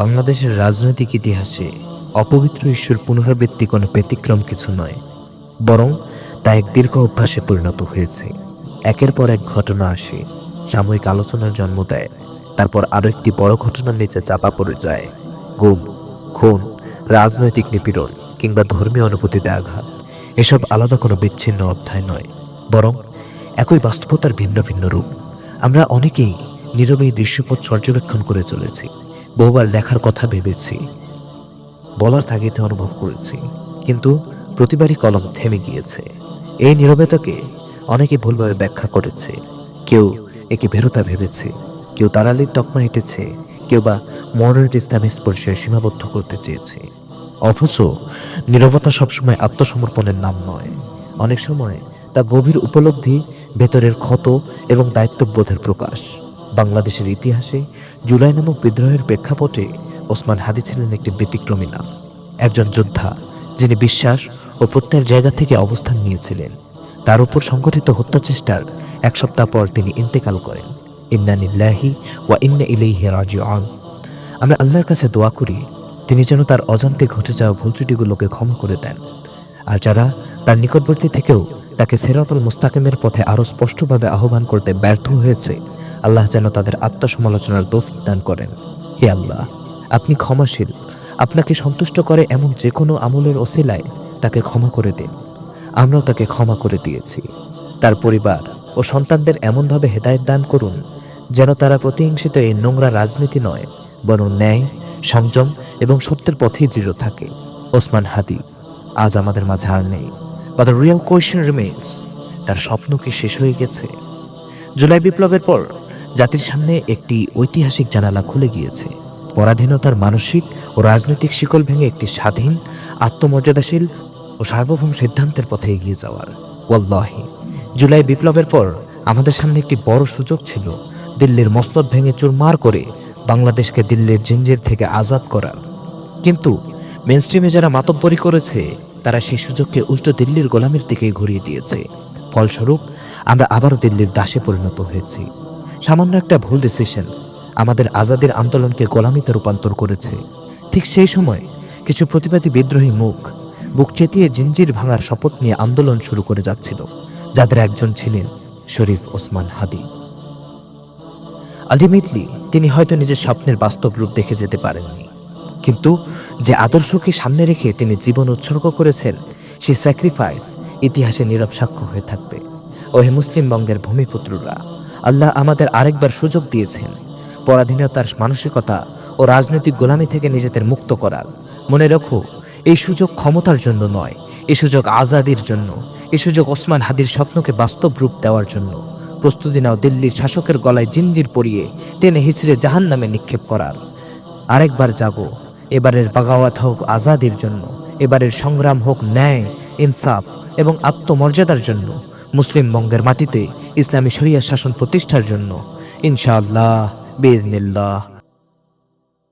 বাংলাদেশের রাজনৈতিক ইতিহাসে অপবিত্র ঈশ্বর পুনরাবৃত্তি কোনো ব্যতিক্রম কিছু নয়, বরং তা এক দীর্ঘ অভ্যাসে পরিণত হয়েছে। একের পর এক ঘটনা আসে, সাময়িক আলোচনার জন্ম দেয়, তারপর আরও একটি বড় ঘটনার নিচে চাপা পড়ে যায়। গুম, খুন, রাজনৈতিক নিপীড়ন কিংবা ধর্মীয় অনুভূতিতে আঘাত এসব আলাদা কোনো বিচ্ছিন্ন অধ্যায় নয়, বরং একই বাস্তবতার ভিন্ন ভিন্ন রূপ। আমরা অনেকেই নীরবে এই দৃশ্যপট পর্যবেক্ষণ করে চলেছি। বহুবার লেখার কথা ভেবেছি। বলার তাগিদে অনুভব করেছি, কিন্তু প্রতিবারই কলম থেমে গিয়েছে। এই নীরবতাকে অনেকে ভুলভাবে ব্যাখ্যা করেছে। কেউ একে ভেরতা ভেবেছে, কেউ তারালির তকমা হেঁটেছে কেউ বা মডার্ন ইসলামী স্পর্শে সীমাবদ্ধ করতে চেয়েছে। অথচ নীরবতা সবসময় আত্মসমর্পণের নাম নয়। অনেক সময় তা গভীর উপলব্ধি, ভেতরের ক্ষত এবং দায়িত্ববোধের প্রকাশ। বাংলাদেশের ইতিহাসে জুলাই নামক বিদ্রোহের প্রেক্ষাপটে ওসমান হাদি ছিলেন একটি ব্যতিক্রমী নাম। একজন যোদ্ধা যিনি বিশ্বাস ও প্রত্যয়ের জায়গা থেকে অবস্থান নিয়েছিলেন। তার উপর সংগঠিত হত্যা চেষ্টার এক সপ্তাহ পর তিনি ইন্তেকাল করেন। ইন্নানিল্লাহি ওয়া ইন্না ইলাইহি রাজিউন। আমরা আল্লাহর কাছে দোয়া করি, তিনি যেন তার অজান্তে ঘটে যাওয়া ভুল ত্রুটিগুলোকে ক্ষমা করে দেন। আর যারা তার নিকটবর্তী থেকেও তাকে সেরাতুল মুস্তাকিমের পথে আরও স্পষ্টভাবে আহ্বান করতে ব্যর্থ হয়েছে। আল্লাহ যেন তাদের আত্মসমালোচনার তৌফিক দান করেন। হে আল্লাহ, আপনি ক্ষমাশীল। আপনাকে সন্তুষ্ট করে এমন যে কোনো আমলের ওসিলায় তাকে ক্ষমা করে দিন। আমরাও তাকে ক্ষমা করে দিয়েছি। তার পরিবার ও সন্তানদের এমনভাবে হেদায়েত দান করুন, যেন তারা প্রতিহিংসিত এই নোংরা রাজনীতি নয়, বরং ন্যায়, সংযম এবং সত্যের পথেই দৃঢ় থাকে। ওসমান হাদি, আজ আমাদের মাঝে আর নেই। বা দ্য রিয়েল কোয়েশ্চেন রিমেইনস তার স্বপ্ন কি শেষ হয়ে গেছে? জুলাই বিপ্লবের পর, জাতির সামনে একটি ঐতিহাসিক জানালা খুলে গিয়েছে। পরাধীনতার মানসিক ও রাজনৈতিক শিকল ভেঙে একটি স্বাধীন, আত্মমর্যাদাশীল ও সার্বভৌম সিদ্ধান্তের পথে এগিয়ে যাওয়ার। ওয়াল্লাহি, জুলাই বিপ্লবের পর আমাদের সামনে একটি বড় সুযোগ ছিল, দিল্লির মস্তক ভেঙে চুরমার করে বাংলাদেশকে দিল্লির জিঞ্জির থেকে আজাদ করার। কিন্তু মেনস্ট্রিমে যারা মাতব্বরি করেছে তারা সেই সুযোগকে উল্টো দিল্লির গোলামের দিকে ঘুরিয়ে দিয়েছে। ফলস্বরূপ, আমরা আবারও দিল্লির দাসে পরিণত হয়েছি। সামান্য একটা ভুল ডিসিশন আমাদের আজাদের আন্দোলনকে গোলামিতে রূপান্তর করেছে। ঠিক সেই সময় কিছু প্রতিবাদী বিদ্রোহী মুখ বুক চেতিয়ে জিঞ্জির ভাঙার শপথ নিয়ে আন্দোলন শুরু করে যাচ্ছিল, যাদের একজন ছিলেন শরীফ ওসমান হাদি। আলটিমেটলি তিনি হয়তো নিজের স্বপ্নের বাস্তব রূপ দেখে যেতে পারেননি। কিন্তু যে আদর্শকে সামনে রেখে তিনি জীবন উৎসর্গ করেছেন সে স্যাক্রিফাইস ইতিহাসে নীরব সাক্ষ্য হয়ে থাকবে। ও হে মুসলিম বঙ্গের ভূমিপুত্ররা, আল্লাহ আমাদের আরেকবার সুযোগ দিয়েছেন। পরাধীনতার মানসিকতা ও রাজনৈতিক গোলামি থেকে নিজেদের মুক্ত করার। মনে রাখো, এই সুযোগ ক্ষমতার জন্য নয়, এই সুযোগ আজাদির জন্য, এই সুযোগ ওসমান হাদির স্বপ্নকে বাস্তব রূপ দেওয়ার জন্য। প্রস্তুতি নাও দিল্লির শাসকের গলায় জিঞ্জির পরিয়ে টেনে হিচড়ে জাহান নামে নিক্ষেপ করার। আরেকবার জাগো এবারের বাগাওয়াত হোক আজাদির জন্য, এবারের সংগ্রাম হোক ন্যায়, ইনসাফ এবং আত্মমর্যাদার জন্য, মুসলিম বঙ্গের মাটিতে ইসলামী শরিয়া শাসন প্রতিষ্ঠার জন্য, ইনশাআল্লাহ বেজনিল্লাহ